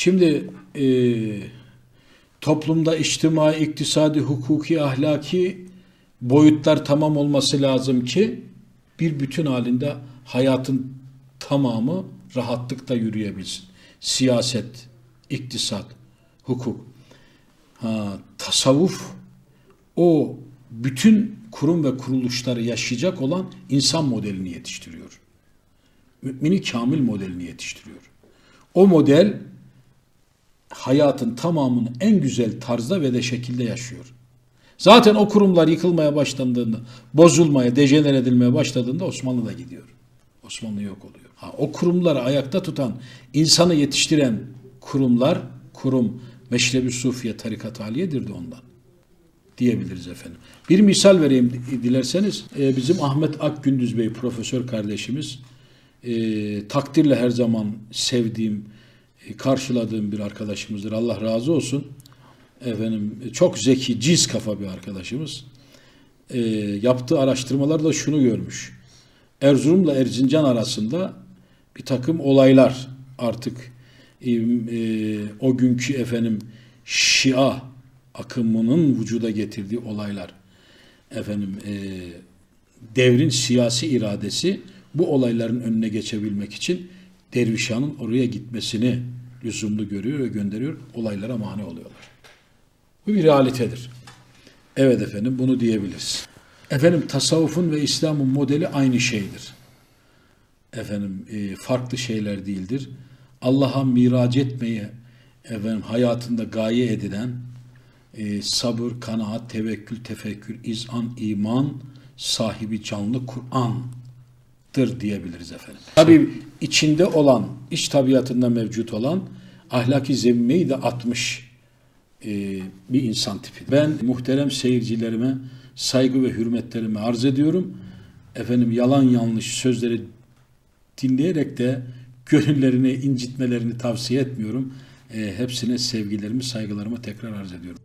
Şimdi e, toplumda içtimai, iktisadi, hukuki, ahlaki boyutlar tamam olması lazım ki bir bütün halinde hayatın tamamı rahatlıkla yürüyebilsin. Siyaset, iktisat, hukuk. Ha, tasavvuf o bütün kurum ve kuruluşları yaşayacak olan insan modelini yetiştiriyor. Mümini kamil modelini yetiştiriyor. O model hayatın tamamını en güzel tarzda ve de şekilde yaşıyor. Zaten o kurumlar yıkılmaya başlandığında, bozulmaya, dejener edilmeye başladığında Osmanlı da gidiyor. Osmanlı yok oluyor. Ha, o kurumları ayakta tutan, insanı yetiştiren kurumlar, kurum Meşrebi Sufiye Tarikat Aliye'dir de ondan diyebiliriz efendim. Bir misal vereyim dilerseniz. Ee, bizim Ahmet Akgündüz Bey profesör kardeşimiz e, takdirle her zaman sevdiğim, karşıladığım bir arkadaşımızdır. Allah razı olsun. Efendim çok zeki, cins kafa bir arkadaşımız. E, yaptığı araştırmalarda şunu görmüş. Erzurum'la Erzincan arasında bir takım olaylar artık e, e, o günkü efendim Şia akımının vücuda getirdiği olaylar efendim e, devrin siyasi iradesi bu olayların önüne geçebilmek için Dervişan'ın oraya gitmesini lüzumlu görüyor ve gönderiyor. Olaylara mani oluyorlar. Bu bir realitedir. Evet efendim bunu diyebiliriz. Efendim tasavvufun ve İslam'ın modeli aynı şeydir. Efendim e, farklı şeyler değildir. Allah'a miraç etmeyi efendim hayatında gaye edilen e, sabır, kanaat, tevekkül, tefekkür, izan, iman sahibi canlı Kur'an'dır diyebiliriz efendim. Tabii içinde olan, iç tabiatında mevcut olan ahlaki zemmeyi de atmış e, bir insan tipi. Ben muhterem seyircilerime saygı ve hürmetlerimi arz ediyorum. Efendim yalan yanlış sözleri dinleyerek de gönüllerini incitmelerini tavsiye etmiyorum. E, hepsine sevgilerimi, saygılarımı tekrar arz ediyorum.